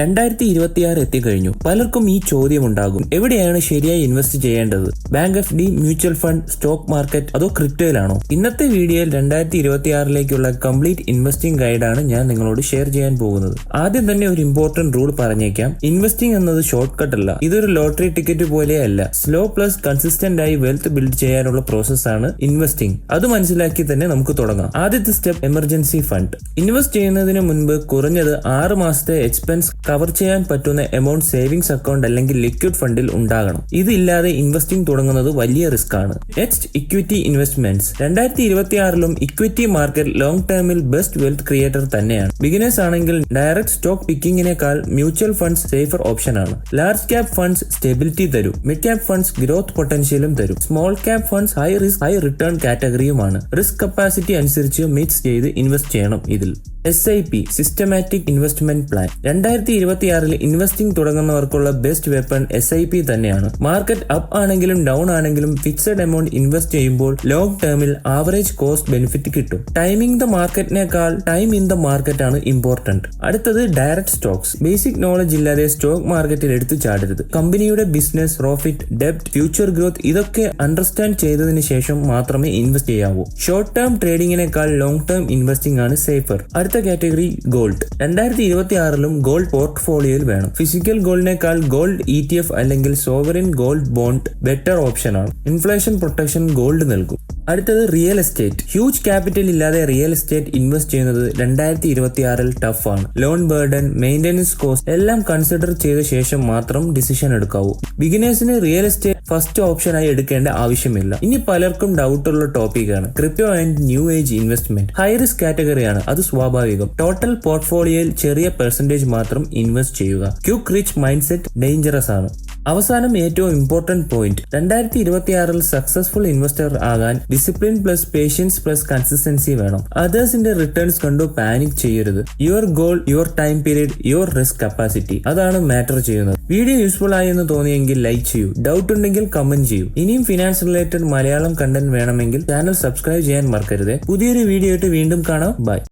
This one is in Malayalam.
രണ്ടായിരത്തി ഇരുപത്തിയാറ് എത്തിക്കഴിഞ്ഞു. പലർക്കും ഈ ചോദ്യം ഉണ്ടാകും എവിടെയാണ് ശരിയായി ഇൻവെസ്റ്റ് ചെയ്യേണ്ടത്? Bank F D mutual fund stock market അതോ ക്രിപ്റ്റോയിലാണോ ഇന്നത്തെ വീഡിയോയിൽ രണ്ടായിരത്തി ഇരുപത്തിയാറിലേക്കുള്ള കംപ്ലീറ്റ് ഇൻവെസ്റ്റിംഗ് ഗൈഡാണ് ഞാൻ നിങ്ങളോട് ഷെയർ ചെയ്യാൻ പോകുന്നത്. ആദ്യം തന്നെ ഒരു ഇമ്പോർട്ടന്റ് റൂൾ പറഞ്ഞേക്കാം. ഇൻവെസ്റ്റിംഗ് എന്നത് ഷോർട്ട് കട്ട് അല്ല. ഇതൊരു ലോട്ടറി ടിക്കറ്റ് പോലെയല്ല സ്ലോ പ്ലസ് കൺസിസ്റ്റന്റ് ആയി വെൽത്ത് ബിൽഡ് ചെയ്യാനുള്ള പ്രോസസ്സാണ് ഇൻവെസ്റ്റിംഗ് അത് മനസ്സിലാക്കി തന്നെ നമുക്ക് തുടങ്ങാം. ആദ്യത്തെ സ്റ്റെപ്പ് എമർജൻസി ഫണ്ട് ഇൻവെസ്റ്റ് ചെയ്യുന്നതിന് മുൻപ് കുറഞ്ഞത് ആറ് മാസത്തെ എക്സ്പെൻസ് കവർ ചെയ്യാൻ പറ്റുന്ന എമൗണ്ട് സേവിങ്സ് അക്കൗണ്ട് അല്ലെങ്കിൽ ലിക്വിഡ് ഫണ്ടിൽ ഉണ്ടാകണം. ഇതില്ലാതെ ഇൻവെസ്റ്റിംഗ് തുടങ്ങുന്നത് വലിയ റിസ്ക് ആണ്. നെക്സ്റ്റ് ഇക്വിറ്റി ഇൻവെസ്റ്റ്മെന്റ്സ് രണ്ടായിരത്തി ഇരുപത്തി ആറിലും ഇക്വിറ്റി മാർക്കറ്റ് ലോങ് ടേമിൽ ബെസ്റ്റ് വെൽത്ത് ക്രിയേറ്റർ തന്നെയാണ്. ബിഗിനേഴ്സ് ആണെങ്കിൽ ഡയറക്ട് സ്റ്റോക്ക് പിക്കിങ്ങിനേക്കാൾ മ്യൂച്വൽ ഫണ്ട്സ് സേഫർ ഓപ്ഷൻ ആണ്. ലാർജ് ക്യാപ് ഫണ്ട്സ് സ്റ്റെബിലിറ്റി തരും. മിഡ് ക്യാപ് ഫണ്ട്സ് ഗ്രോത്ത് പൊട്ടൻഷ്യലും തരും. Small cap funds high risk high return കാറ്റഗറിയുമാണ് risk capacity അനുസരിച്ച് മിക്സ് ചെയ്ത് ഇൻവെസ്റ്റ് ചെയ്യണം ഇതിൽ. S I P systematic investment plan രണ്ടായിരത്തി ഇരുപത്തിയാറിൽ investing തുടങ്ങുന്നവർക്കുള്ള best weapon S I P തന്നെയാണ്. മാർക്കറ്റ് അപ്പ് ആണെങ്കിലും ഡൗൺ ആണെങ്കിലും ഫിക്സഡ് എമൗണ്ട് ഇൻവെസ്റ്റ് ചെയ്യുമ്പോൾ ലോങ് ടേമിൽ ആവറേജ് കോസ്റ്റ് ബെനിഫിറ്റ് കിട്ടും. ടൈമിംഗ് ദ മാർക്കറ്റിനേക്കാൾ ടൈം ഇൻ ദ മാർക്കറ്റ് ആണ് ഇമ്പോർട്ടന്റ് അടുത്തത് ഡയറക്ട് സ്റ്റോക്സ് ബേസിക് നോളജ് ഇല്ലാതെ സ്റ്റോക്ക് മാർക്കറ്റിൽ എടുത്തു ചാടരുത്. കമ്പനിയുടെ ബിസിനസ് പ്രോഫിറ്റ് ഡെപ്റ്റ് ഫ്യൂച്ചർ ഗ്രോത്ത് ഇതൊക്കെ അണ്ടർസ്റ്റാൻഡ് ചെയ്തതിന് ശേഷം മാത്രമേ ഇൻവെസ്റ്റ് ചെയ്യാവൂ. ഷോർട്ട് ടേം ട്രേഡിംഗിനേക്കാൾ ലോങ് ടേം ഇൻവെസ്റ്റിംഗ് ആണ് സേഫർ അടുത്ത കാറ്റഗറി ഗോൾഡ് രണ്ടായിരത്തി ഇരുപത്തി ആറിലും ഗോൾഡ് പോർട്ട്ഫോളിയോയിൽ വേണം. ഫിസിക്കൽ ഗോൾഡിനേക്കാൾ ഗോൾഡ് ഇ ടി എഫ് അല്ലെങ്കിൽ സോവറിൻ ഗോൾഡ് ബോണ്ട് ബെറ്റർ ഓപ്ഷനാണ്. ഇൻഫ്ലേഷൻ പ്രൊട്ടക്ഷൻ ഗോൾഡ് നൽകും. അടുത്തത് റിയൽ എസ്റ്റേറ്റ് ഹ്യൂജ് ക്യാപിറ്റൽ ഇല്ലാതെ റിയൽ എസ്റ്റേറ്റ് ഇൻവെസ്റ്റ് ചെയ്യുന്നത് രണ്ടായിരത്തി ഇരുപത്തി ആറിൽ ടഫാണ് ലോൺ ബേർഡൻ മെയിന്റെനൻസ് കോസ്റ്റ് എല്ലാം കൺസിഡർ ചെയ്ത ശേഷം മാത്രം ഡിസിഷൻ എടുക്കാവൂ. ബിഗിനേഴ്സിന് റിയൽ എസ്റ്റേറ്റ് ഫസ്റ്റ് ഓപ്ഷനായി എടുക്കേണ്ട ആവശ്യമില്ല. ഇനി പലർക്കും ഡൗട്ടുള്ള ടോപ്പിക്കാണ് crypto and new age investment high risk കാറ്റഗറിയാണ് അത് സ്വാഭാവികം. ടോട്ടൽ പോർട്ട്ഫോളിയോയിൽ ചെറിയ പെർസെന്റേജ് മാത്രം ഇൻവെസ്റ്റ് ചെയ്യുക. Quick rich mind set dangerous ആണ്. അവസാനം ഏറ്റവും ഇമ്പോർട്ടന്റ് പോയിന്റ് രണ്ടായിരത്തി ഇരുപത്തിയാറിൽ സക്സസ്ഫുൾ ഇൻവെസ്റ്റർ ആകാൻ discipline plus patience plus consistency വേണം. അതേഴ്സിന്റെ റിട്ടേൺസ് കണ്ടു പാനിക് ചെയ്യരുത്. Your goal your time period your risk capacity അതാണ് മാറ്റർ ചെയ്യുന്നത്. വീഡിയോ യൂസ്ഫുൾ ആയി എന്ന് തോന്നിയെങ്കിൽ ലൈക്ക് ചെയ്യൂ. ഡൗട്ട് ഉണ്ടെങ്കിൽ കമന്റ് ചെയ്യൂ. ഇനിയും ഫിനാൻസ് റിലേറ്റഡ് മലയാളം കണ്ടന്റ് വേണമെങ്കിൽ ചാനൽ സബ്സ്ക്രൈബ് ചെയ്യാൻ മറക്കരുത്. പുതിയൊരു വീഡിയോ ആയിട്ട് വീണ്ടും കാണാം. ബൈ